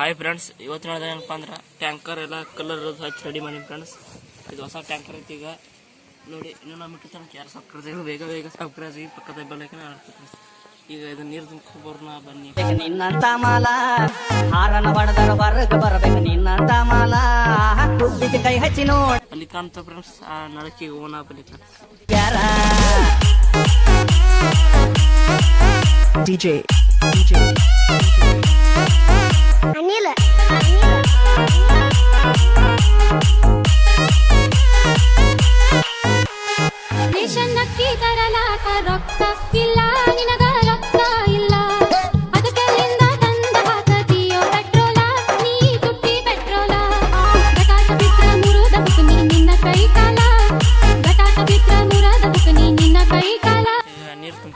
Hi friends ಇವತ್ತು ನೋಡಿದ ಏನಪ್ಪ ಅಂದ್ರೆ ಟ್ಯಾಂಕರ್ ಎಲ್ಲ ಕಲರ್ ಹಚ್ಚಿ ರೆಡಿ ಮಾಡಿ ಫ್ರೆಂಡ್ಸ್ ಇದು ಹೊಸ ಟ್ಯಾಂಕರ್ ಐತಿ ಈಗ. ನೋಡಿ ಇನ್ನೂ ನಮ್ಮ ಇಟ್ಟು ತನಕ ಯಾರು ಸಬ್ಸ್ಕ್ರೈಬ್ ಬೇಗ ಬೇಗ ಸಕ್ಕರೆ ಆಗಿ ಪಕ್ಕದ ಬೆಲ್ಲಕ್ಕೆ ಈಗ ಇದು ನೀರು ತುಂಬ್ಕೊಬರ್ನ ಬನ್ನಿ. ನಿನ್ನ ನಿನ್ನಂತ ಮಾಲ ಹಾರನ ಬಡದರ ಬರಕ್ಕೆ ಬರಬೇಕು ನಿನ್ನಂತ ಮಾಲ ಕುದ್ದಿಗೆ ಕೈ ಹಚ್ಚಿ ನೋಡಿ. ಅಲ್ಲಿ ಕಾಣ್ತಾ ಫ್ರೆಂಡ್ಸ್ ಆ ನಳಕಿಗೆ ಓನ್ ಬನ್ನಿ ಫ್ರೆಂಡ್ಸ್ ಯಾರ? DJ. DJ. ಅನಿಲ ರೇಷನ್ ಅಕ್ಕಿ ತರಲಾಕ ರೊಕ್ಕ ಇಲ್ಲ ನಿನಗ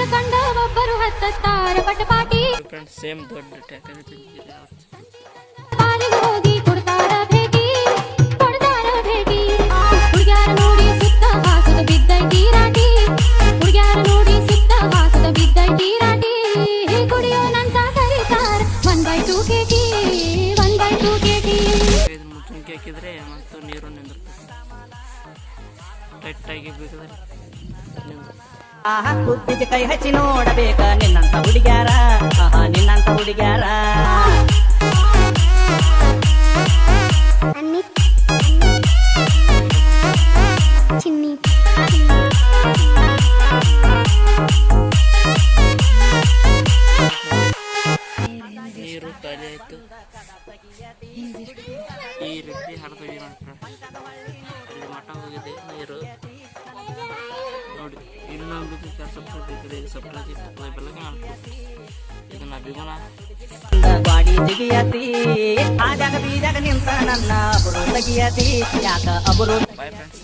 ಒಬ್ಬರು ಕಂಡ ಒಬ್ಬರು ಹತ್ತಾರ ಪಟಪಾಟಿ ಸೇಮ್ ದೊಡ್ಡ ಕಾಲಿಗೆ ಹೋಗಿ ಕೊಡ್ತಾರ ಭೇಟಿ ಕೊಡ್ತಾರ ಭೇಟಿ. ಹುಡುಗ್ಯಾರ ನೋಡಿ ಸುತ್ತ ಹಾಸದ ಹುಡುಗ್ಯಾರ ನೋಡಿ ಸುತ್ತ ಹಾಸದ ಬಿದ್ದೈತಿ ರಾಟಿ ಕುಡಿಯೋನಂತ ಕರೀತಾರ ಒನ್ ಬೈ ಟು ಕೇಟಿ ಒನ್ ಬೈ ಟು ಕೇಟಿ ಇದನ್ನ ಮುಚ್ಚುಣಿಕೆ ಹಾಕಿದ್ರೆ ಮತ್ತು ನೀರು ನಿಂದಿರ್ತದೆ. ಬೇಕಾದ್ರೆ ನಿಂದಿರ್ತದೆ ಆಹಾ ಕುದ್ದಿಗೆ ಕೈ ಹಚ್ಚಿ ನೋಡಬೇಕ ನಿನ್ನಂತ ಹುಡುಗ್ಯಾರ. ಆಹಾ ನಿನ್ನಂತ ಹುಡುಗ್ಯಾರ. ನೀರು ಖಾಲಿ ಆಯ್ತು. ಈ ರೀತಿ ಹರಿದ್ವಿ ನೋಡಿ ಫ್ರೆಂಡ್ಸ್ ಅಲ್ಲಿ ಮಠ ಹೋಗಿದೆ ನೀರು. channel bisa share subscribe kiri subscribe itu play belakang ಈಗ ada ಬಿಗೋಣ ಬಾಡಿ ಜಿಗಿಯತಿ ಆದಾಗ ಬೀದಾಗ ನಿಂತ ya ಅಬರು ತಗಿಯತಿ ಯಾಕ ಅಬರು ಬಾಯ್ ಫ್ರೆಂಡ್ಸ್